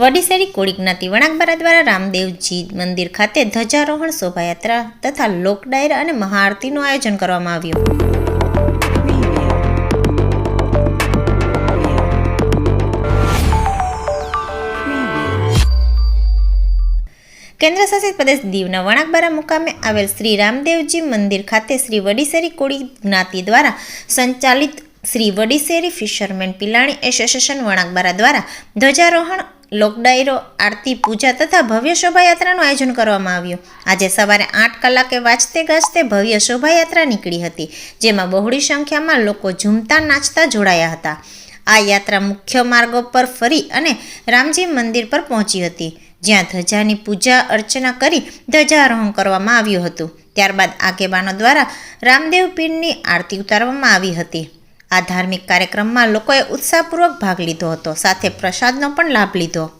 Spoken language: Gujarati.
વડીસેરી કોળી જ્ઞાતિ વણાકબારા દ્વારા રામદેવજી મંદિર ખાતે ધ્વજારોહણ શોભાયાત્રા તથા લોક ડાયરા અને મહાઆરતીનું આયોજન કરવામાં આવ્યું. કેન્દ્ર શાસિત પ્રદેશ દીવના વણાકબારા મુકામે આવેલ શ્રી રામદેવજી મંદિર ખાતે શ્રી વડીસેરી કોળી જ્ઞાતિ દ્વારા સંચાલિત શ્રી વડીસેરી ફિશરમેન પિલાણી એસોસિએશન વણાકબારા દ્વારા ધ્વજારોહણ લોકડાયરો, આરતી, પૂજા તથા ભવ્ય શોભાયાત્રાનું આયોજન કરવામાં આવ્યું. આજે સવારે આઠ કલાકે વાંચતે ગાજતે ભવ્ય શોભાયાત્રા નીકળી હતી, જેમાં બહોળી સંખ્યામાં લોકો ઝૂમતા નાચતા જોડાયા હતા. આ યાત્રા મુખ્ય માર્ગો પર ફરી અને રામજી મંદિર પર પહોંચી હતી, જ્યાં ધજાની પૂજા અર્ચના કરી ધ્વજારોહણ કરવામાં આવ્યું હતું. ત્યારબાદ આગેવાનો દ્વારા રામદેવ પીરની આરતી ઉતારવામાં આવી હતી. આ ધાર્મિક કાર્યક્રમમાં લોકોએ ઉત્સાહપૂર્વક ભાગ લીધો હતો. સાથે પ્રસાદનો પણ લાભ લીધો.